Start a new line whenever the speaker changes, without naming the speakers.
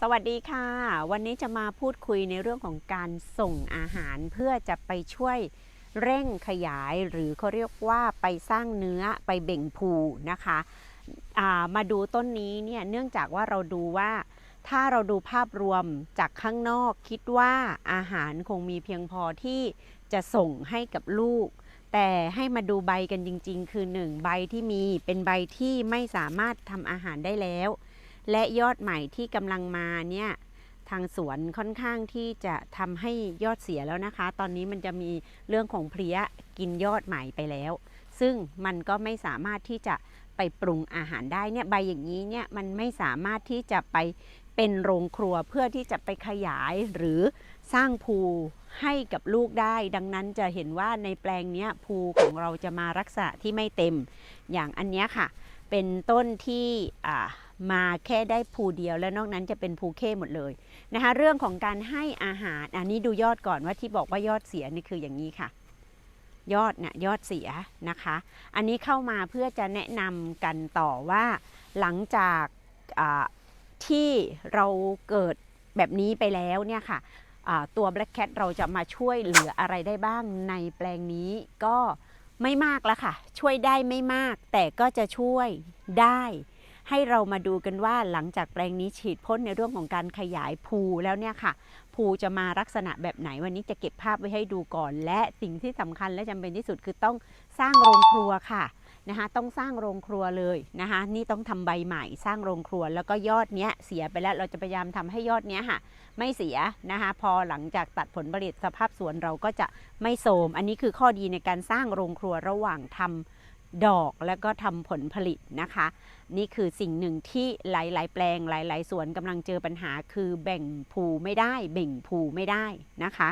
สวัสดีค่ะ วันนี้จะมาพูดคุยในเรื่องของการส่งอาหารเพื่อจะไปช่วยเร่งขยายหรือเขาเรียกว่าไปสร้างเนื้อไปเบ่งพูนะคะามาดูต้นนี้เนี่ยเนื่องจากว่าเราดูว่า ถ้าเราดูภาพรวมจากข้างนอก คิดว่าอาหารคงมีเพียงพอที่จะส่งให้กับลูก แต่ให้มาดูใบกันจริง ๆ คือหนึ่งใบที่มีเป็นใบที่ไม่สามารถทำอาหารได้แล้ว และยอดใหม่ที่กำลังมาเนี่ยทางสวนค่อนข้างที่จะทำให้ยอดเสียแล้วนะคะ ตอนนี้มันจะมีเรื่องของเพลี้ยกินยอดใหม่ไปแล้ว ซึ่งมันก็ไม่สามารถที่จะไปปรุงอาหารได้เนี่ยใบอย่างนี้เนี่ยมันไม่สามารถที่จะไปเป็นโรงครัวเพื่อที่จะไปขยายหรือสร้างภูให้กับลูกได้ ดังนั้นจะเห็นว่าในแปลงเนี้ยภูของเราจะมาลักษณะที่ไม่เต็ม อย่างอันนี้ค่ะ เป็นต้นที่อ่า มาแค่ได้ภูเดียวแล้วนอกนั้นจะเป็นภูเข้หมดเลยนะคะเรื่องของการให้อาหารอันนี้ดูยอดก่อนว่าที่บอกว่ายอดเสียนี่คืออย่างนี้ค่ะ ยอดเนี่ยยอดเสียนะคะ อันนี้เข้ามาเพื่อจะแนะนำกันต่อว่า หลังจากที่เราเกิดแบบนี้ไปแล้วเนี่ยค่ะตัว Black Cat เราจะมาช่วยเหลืออะไรได้บ้างในแปลงนี้ก็ไม่มากแล้วค่ะ ช่วยได้ไม่มากแต่ก็จะช่วยได้ ให้เรามาดูกันว่าหลังจากแปลงนี้ฉีดพ่นในเรื่องของการขยายภูแล้วเนี่ยค่ะ ภูจะมาลักษณะแบบไหนวันนี้จะเก็บภาพไว้ให้ดูก่อน และสิ่งที่สำคัญและจำเป็นที่สุดคือต้องสร้างโรงครัวค่ะนะคะต้องสร้างโรงครัวเลยนะคะนี่ต้องทำใบใหม่สร้างโรงครัว แล้วก็ยอดเนี้ยเสียไปแล้วเราจะพยายามทำให้ยอดเนี้ยค่ะ ไม่เสียนะคะพอหลังจากตัดผลผลิตสภาพสวนเราก็จะไม่โทมอันนี้คือข้อดีในการสร้างโรงครัวระหว่างทำ ดอกแล้วก็ทำผลผลิตนะคะ นี่คือสิ่งหนึ่งที่หลาย ๆ แปลงหลาย ๆ สวนกำลังเจอปัญหาคือแบ่งภูไม่ได้ เบ่งภูไม่ได้นะคะ